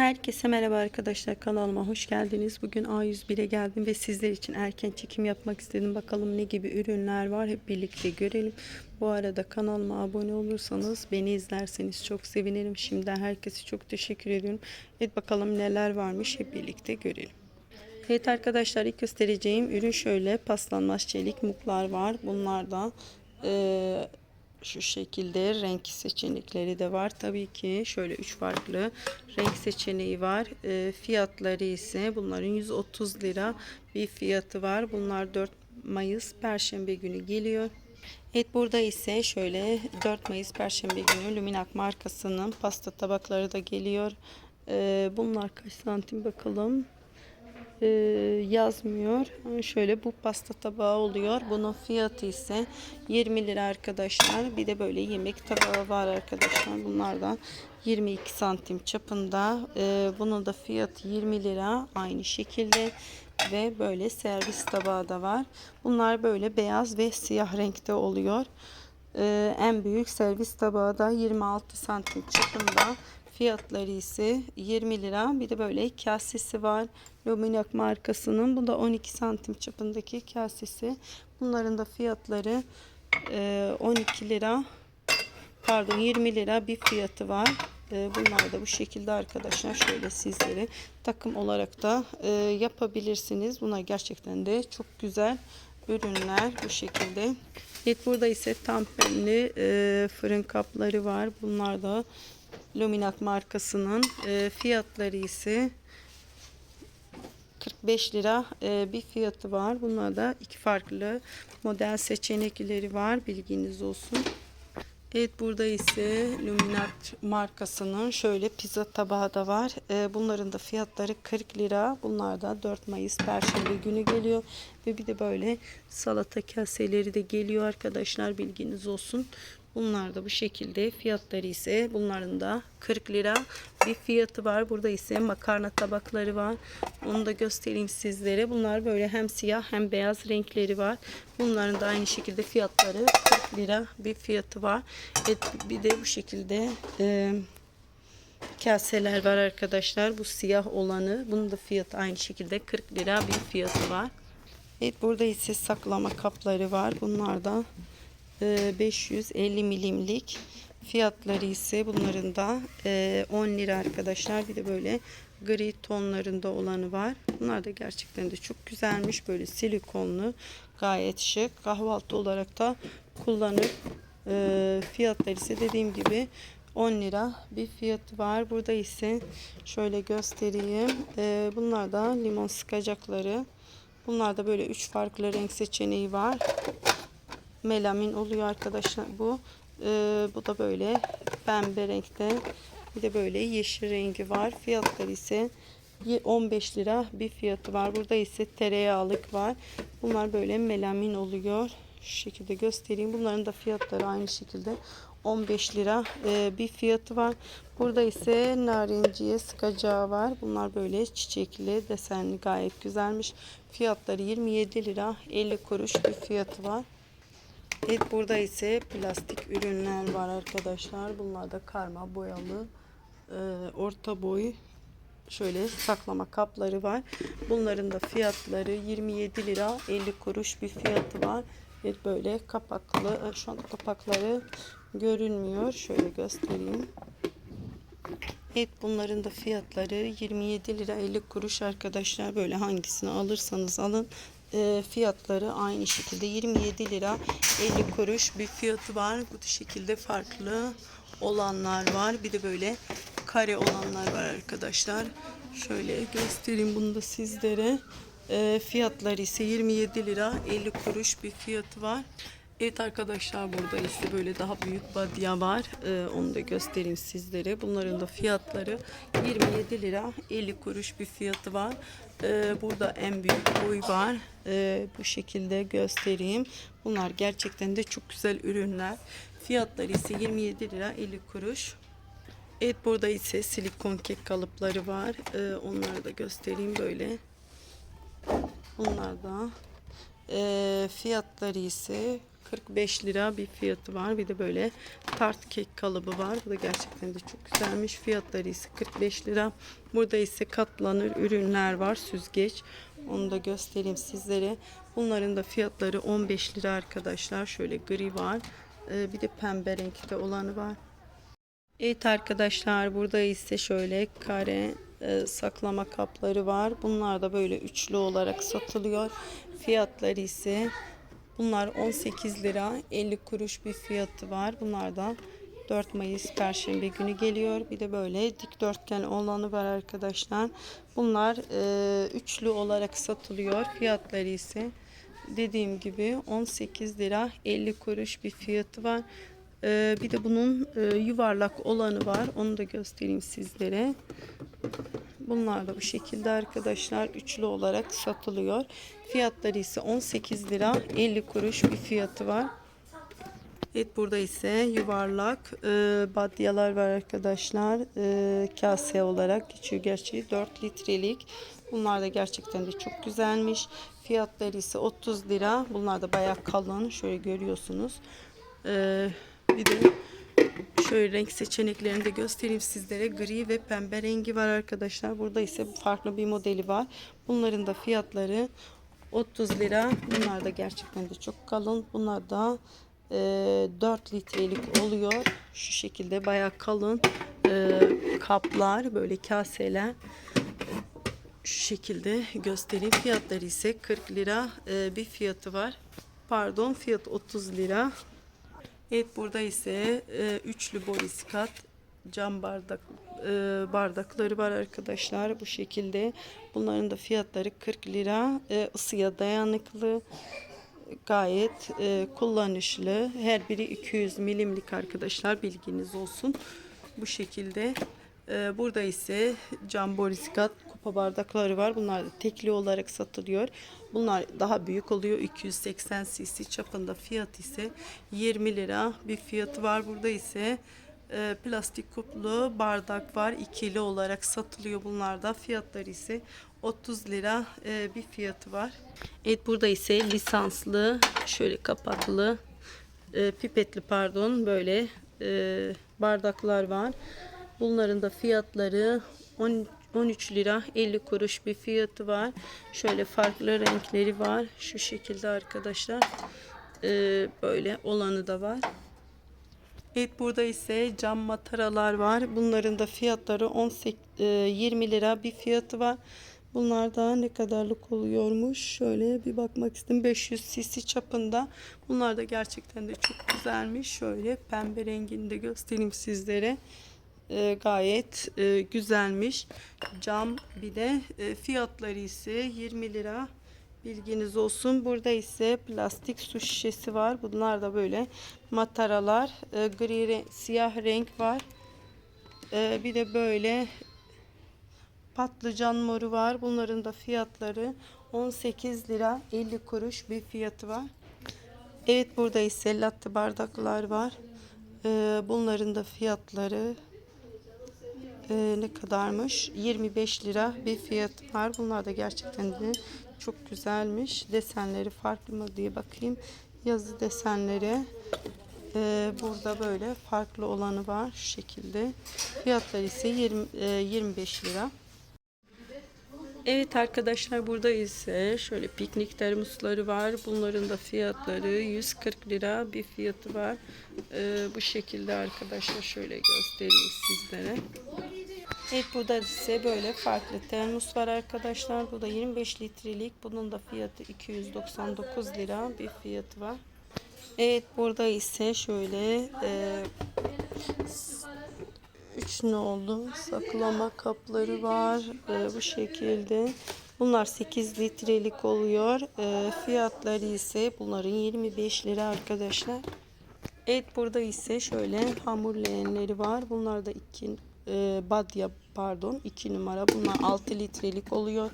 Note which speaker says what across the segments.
Speaker 1: Herkese merhaba arkadaşlar kanalıma hoş geldiniz. Bugün A101'e geldim ve sizler için erken çekim yapmak istedim. Bakalım ne gibi ürünler var hep birlikte görelim. Bu arada kanalıma abone olursanız beni izlerseniz çok sevinirim. Şimdiden herkese çok teşekkür ediyorum. Evet bakalım neler varmış hep birlikte görelim. Evet arkadaşlar ilk göstereceğim ürün şöyle paslanmaz çelik muklar var. Bunlar da eee, şu şekilde renk seçenekleri de var. Tabii ki şöyle üç farklı renk seçeneği var. Eee, fiyatları ise bunların 130 lira bir fiyatı var. Bunlar 4 Mayıs Perşembe günü geliyor. Evet burada ise şöyle 4 Mayıs Perşembe günü Luminak markasının pasta tabakları da geliyor. Eee, bunlar kaç santim bakalım e, yazmıyor. Şöyle bu pasta tabağı oluyor. Bunun fiyatı ise 20 lira arkadaşlar. Bir de böyle yemek tabağı var arkadaşlar. Bunlardan 22 santim çapında. E, bunun da fiyatı 20 lira. Aynı şekilde ve böyle servis tabağı da var. Bunlar böyle beyaz ve siyah renkte oluyor. E, en büyük servis tabağı da 26 santim çapında. Fiyatları ise 20 lira. Bir de böyle kasesi var. Luminac markasının. Bu da 12 santim çapındaki kasesi. Bunların da fiyatları e, 12 lira. Pardon 20 lira bir fiyatı var. E, Bunlar da bu şekilde arkadaşlar. Şöyle sizlere takım olarak da e, yapabilirsiniz. Bunlar gerçekten de çok güzel ürünler bu şekilde. Evet burada ise tampenli e, fırın kapları var. Bunlar da Luminac markasının e, fiyatları ise 45 lira e, bir fiyatı var. Bunlarda iki farklı model seçenekleri var. Bilginiz olsun. Evet burada ise Luminac markasının şöyle pizza tabağı da var. E, bunların da fiyatları 40 lira. Bunlar da 4 Mayıs Perşembe günü geliyor. Ve bir de böyle salata kaseleri de geliyor arkadaşlar. Bilginiz olsun. Bunlar da bu şekilde. Fiyatları ise bunların da 40 lira bir fiyatı var. Burada ise makarna tabakları var. Onu da göstereyim sizlere. Bunlar böyle hem siyah hem beyaz renkleri var. Bunların da aynı şekilde fiyatları 40 lira bir fiyatı var. Evet, bir de bu şekilde e, kaseler var arkadaşlar. Bu siyah olanı. Bunun da fiyatı aynı şekilde 40 lira bir fiyatı var. Evet burada ise saklama kapları var. Bunlar da 550 milimlik. Fiyatları ise bunların da e, 10 lira arkadaşlar. Bir de böyle gri tonlarında olanı var. Bunlar da gerçekten de çok güzelmiş. Böyle silikonlu gayet şık. Kahvaltı olarak da kullanıp e, fiyatları ise dediğim gibi 10 lira bir fiyatı var. Burada ise şöyle göstereyim. E, bunlar da limon sıkacakları. Bunlar da böyle 3 farklı renk seçeneği var melamin oluyor arkadaşlar bu. Ee, bu da böyle pembe renkte. Bir de böyle yeşil rengi var. Fiyatları ise 15 lira bir fiyatı var. Burada ise tereyağlık var. Bunlar böyle melamin oluyor. Şu şekilde göstereyim. Bunların da fiyatları aynı şekilde 15 lira e, bir fiyatı var. Burada ise narinciye sıkacağı var. Bunlar böyle çiçekli desenli gayet güzelmiş. Fiyatları 27 lira 50 kuruş bir fiyatı var. Evet burada ise plastik ürünler var arkadaşlar. Bunlar da karma boyalı e, orta boy şöyle saklama kapları var. Bunların da fiyatları 27 lira 50 kuruş bir fiyatı var. Evet böyle kapaklı e, şu an kapakları görünmüyor. Şöyle göstereyim. Evet bunların da fiyatları 27 lira 50 kuruş arkadaşlar. Böyle hangisini alırsanız alın e, fiyatları aynı şekilde 27 lira 50 kuruş bir fiyatı var. Bu şekilde farklı olanlar var. Bir de böyle kare olanlar var arkadaşlar. Şöyle göstereyim bunu da sizlere. E, fiyatları ise 27 lira 50 kuruş bir fiyatı var. Evet arkadaşlar burada ise böyle daha büyük badya var. Ee, onu da göstereyim sizlere. Bunların da fiyatları 27 lira 50 kuruş bir fiyatı var. Ee, burada en büyük boy var. Ee, bu şekilde göstereyim. Bunlar gerçekten de çok güzel ürünler. Fiyatları ise 27 lira 50 kuruş. Evet burada ise silikon kek kalıpları var. Ee, onları da göstereyim böyle. Bunlar da fiyatları ise 45 lira bir fiyatı var. Bir de böyle tart kek kalıbı var. Bu da gerçekten de çok güzelmiş. Fiyatları ise 45 lira. Burada ise katlanır ürünler var. Süzgeç. Onu da göstereyim sizlere. Bunların da fiyatları 15 lira arkadaşlar. Şöyle gri var. Ee, bir de pembe renkte olanı var. Evet arkadaşlar burada ise şöyle kare e, saklama kapları var. Bunlar da böyle üçlü olarak satılıyor. Fiyatları ise bunlar 18 lira 50 kuruş bir fiyatı var. Bunlar da 4 Mayıs Perşembe günü geliyor. Bir de böyle dikdörtgen olanı var arkadaşlar. Bunlar e, üçlü olarak satılıyor. Fiyatları ise dediğim gibi 18 lira 50 kuruş bir fiyatı var. Ee, bir de bunun e, yuvarlak olanı var. Onu da göstereyim sizlere. Bunlar da bu şekilde arkadaşlar üçlü olarak satılıyor. Fiyatları ise 18 lira 50 kuruş bir fiyatı var. Evet burada ise yuvarlak e, badyalar var arkadaşlar. E, kase olarak geçiyor gerçi 4 litrelik. Bunlar da gerçekten de çok güzelmiş. Fiyatları ise 30 lira. Bunlar da bayağı kalın. Şöyle görüyorsunuz. E, bir de şöyle renk seçeneklerini de göstereyim sizlere. Gri ve pembe rengi var arkadaşlar. Burada ise farklı bir modeli var. Bunların da fiyatları 30 lira. Bunlar da gerçekten de çok kalın. Bunlar da e, 4 litrelik oluyor. Şu şekilde bayağı kalın e, kaplar, böyle kaseler. Şu şekilde göstereyim. Fiyatları ise 40 lira e, bir fiyatı var. Pardon fiyat 30 lira. Evet burada ise e, üçlü boriskat cam bardak e, bardakları var arkadaşlar bu şekilde. Bunların da fiyatları 40 lira. E, ısıya dayanıklı gayet e, kullanışlı. Her biri 200 milimlik arkadaşlar bilginiz olsun. Bu şekilde. E, burada ise cam boriskat kupa bardakları var. Bunlar tekli olarak satılıyor. Bunlar daha büyük oluyor. 280 cc çapında fiyat ise 20 lira bir fiyatı var. Burada ise e, plastik kuplu bardak var. ikili olarak satılıyor bunlarda. Fiyatları ise 30 lira e, bir fiyatı var. Evet burada ise lisanslı şöyle kapaklı e, pipetli pardon böyle e, bardaklar var. Bunların da fiyatları 10 13 lira 50 kuruş bir fiyatı var. Şöyle farklı renkleri var. Şu şekilde arkadaşlar. Ee, böyle olanı da var. Evet burada ise cam mataralar var. Bunların da fiyatları 18, e, 20 lira bir fiyatı var. Bunlar da ne kadarlık oluyormuş? Şöyle bir bakmak istedim. 500 cc çapında. Bunlar da gerçekten de çok güzelmiş. Şöyle pembe rengini de göstereyim sizlere. E, gayet e, güzelmiş. Cam bir de e, fiyatları ise 20 lira. Bilginiz olsun. Burada ise plastik su şişesi var. Bunlar da böyle mataralar. E, gri renk, siyah renk var. E, bir de böyle patlıcan moru var. Bunların da fiyatları 18 lira 50 kuruş bir fiyatı var. Evet burada ise latte bardaklar var. E, bunların da fiyatları e, ne kadarmış? 25 lira bir fiyat var. Bunlar da gerçekten de çok güzelmiş. Desenleri farklı mı diye bakayım. Yazı desenleri. E, burada böyle farklı olanı var şu şekilde. Fiyatları ise 20, e, 25 lira. Evet arkadaşlar burada ise şöyle piknik termosları var. Bunların da fiyatları 140 lira bir fiyatı var. Ee, bu şekilde arkadaşlar şöyle göstereyim sizlere. Evet burada ise böyle farklı termos var arkadaşlar. Bu da 25 litrelik. Bunun da fiyatı 299 lira bir fiyatı var. Evet burada ise şöyle e, üç nolu saklama kapları var. E, bu şekilde. Bunlar 8 litrelik oluyor. E, fiyatları ise bunların 25 lira arkadaşlar. Evet burada ise şöyle hamur leğenleri var. Bunlar da 2 e, badya pardon 2 numara. Bunlar 6 litrelik oluyor.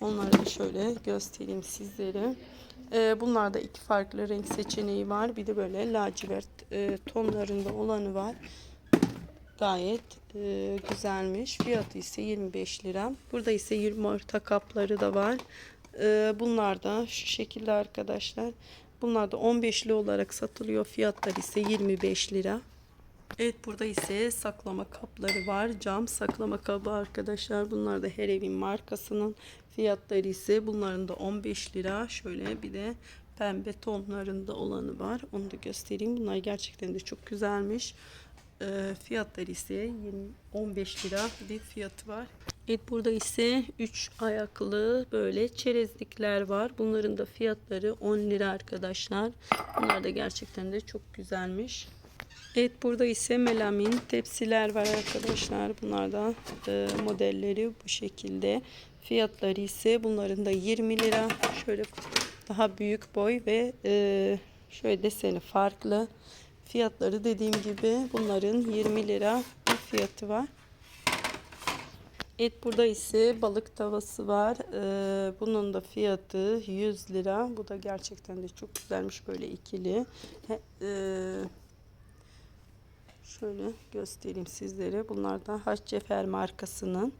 Speaker 1: Onları da şöyle göstereyim sizlere. E, bunlarda iki farklı renk seçeneği var. Bir de böyle lacivert e, tonlarında olanı var. Gayet e, güzelmiş. Fiyatı ise 25 lira. Burada ise yumurta kapları da var. E, bunlar da şu şekilde arkadaşlar. Bunlar da 15'li olarak satılıyor. Fiyatları ise 25 lira. Evet burada ise saklama kapları var. Cam saklama kabı arkadaşlar. Bunlar da her evin markasının fiyatları ise bunların da 15 lira. Şöyle bir de pembe tonlarında olanı var. Onu da göstereyim. Bunlar gerçekten de çok güzelmiş. Ee, fiyatları ise 20, 15 lira bir fiyatı var. Evet burada ise 3 ayaklı böyle çerezlikler var. Bunların da fiyatları 10 lira arkadaşlar. Bunlar da gerçekten de çok güzelmiş. Evet burada ise melamin tepsiler var arkadaşlar. Bunlar da e, modelleri bu şekilde. Fiyatları ise bunların da 20 lira. Şöyle daha büyük boy ve e, şöyle deseni farklı. Fiyatları dediğim gibi bunların 20 lira bir fiyatı var. Evet burada ise balık tavası var. Ee, bunun da fiyatı 100 lira. Bu da gerçekten de çok güzelmiş böyle ikili. He, e, şöyle göstereyim sizlere. Bunlar da Haçcefer markasının.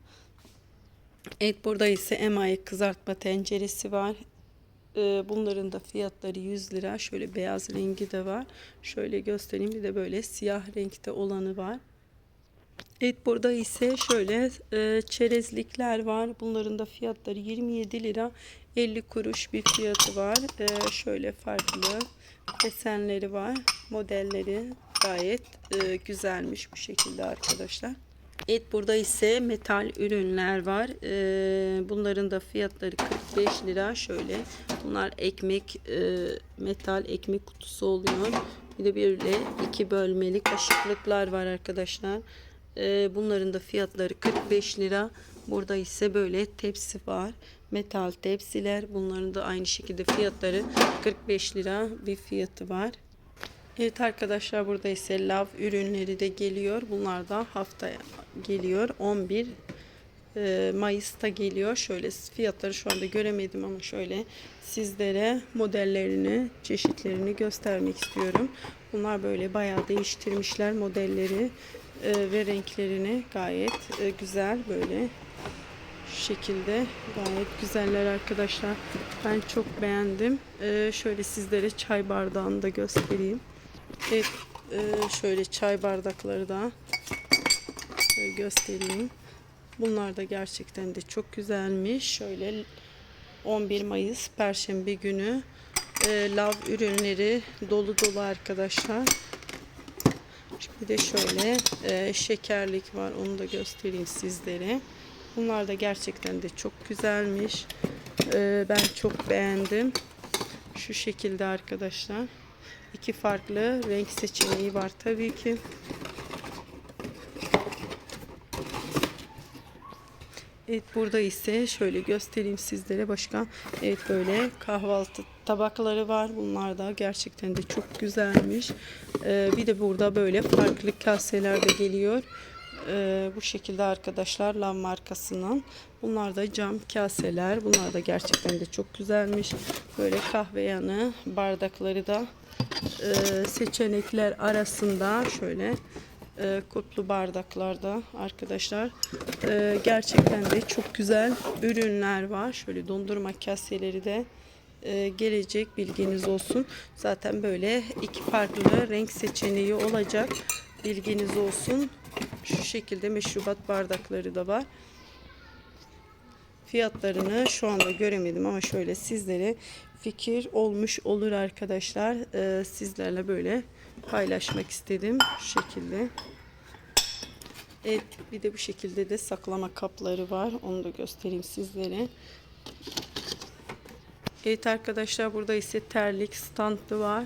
Speaker 1: Evet burada ise emayi kızartma tenceresi var. Ee, bunların da fiyatları 100 lira. Şöyle beyaz rengi de var. Şöyle göstereyim. Bir de böyle siyah renkte olanı var. Evet burada ise şöyle e, çerezlikler var. Bunların da fiyatları 27 lira 50 kuruş bir fiyatı var. E, şöyle farklı desenleri var. Modelleri gayet e, güzelmiş bu şekilde arkadaşlar. Evet burada ise metal ürünler var. E, bunların da fiyatları 45 lira. Şöyle bunlar ekmek e, metal ekmek kutusu oluyor. Bir de böyle iki bölmeli kaşıklıklar var arkadaşlar. Ee, bunların da fiyatları 45 lira. Burada ise böyle tepsi var. Metal tepsiler. Bunların da aynı şekilde fiyatları 45 lira bir fiyatı var. Evet arkadaşlar burada ise lav ürünleri de geliyor. Bunlar da haftaya geliyor. 11 e, Mayıs'ta geliyor. Şöyle fiyatları şu anda göremedim ama şöyle sizlere modellerini, çeşitlerini göstermek istiyorum. Bunlar böyle bayağı değiştirmişler modelleri e, ve renklerini gayet e, güzel böyle şekilde gayet güzeller arkadaşlar. Ben çok beğendim. Şöyle sizlere çay bardağını da göstereyim. Evet, e, şöyle çay bardakları da göstereyim. Bunlar da gerçekten de çok güzelmiş. Şöyle 11 Mayıs Perşembe günü e, lav ürünleri dolu dolu arkadaşlar. Bir de şöyle e, şekerlik var. Onu da göstereyim sizlere. Bunlar da gerçekten de çok güzelmiş. E, ben çok beğendim. Şu şekilde arkadaşlar. İki farklı renk seçeneği var tabii ki. Evet burada ise şöyle göstereyim sizlere başka evet böyle kahvaltı tabakları var. Bunlar da gerçekten de çok güzelmiş. Ee, bir de burada böyle farklı kaseler de geliyor. Ee, bu şekilde arkadaşlar Lav markasının. Bunlar da cam kaseler. Bunlar da gerçekten de çok güzelmiş. Böyle kahve yanı bardakları da e, seçenekler arasında şöyle e, kutlu bardaklarda arkadaşlar e, gerçekten de çok güzel ürünler var. Şöyle dondurma kaseleri de e, gelecek bilginiz olsun. Zaten böyle iki farklı renk seçeneği olacak. Bilginiz olsun. Şu şekilde meşrubat bardakları da var. Fiyatlarını şu anda göremedim ama şöyle sizlere fikir olmuş olur arkadaşlar. Ee, sizlerle böyle paylaşmak istedim şu şekilde. Evet bir de bu şekilde de saklama kapları var. Onu da göstereyim sizlere. Evet arkadaşlar burada ise terlik standı var.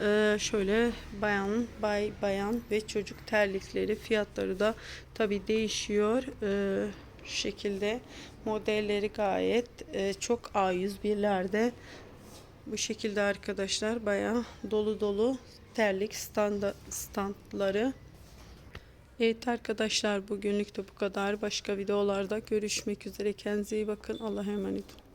Speaker 1: Ee, şöyle bayan, bay, bayan ve çocuk terlikleri fiyatları da tabi değişiyor. Ee, şu şekilde modelleri gayet e, çok A101'lerde bu şekilde arkadaşlar bayağı dolu dolu terlik standa, standları. Evet arkadaşlar bugünlük de bu kadar. Başka videolarda görüşmek üzere. Kendinize iyi bakın. Allah'a emanet olun.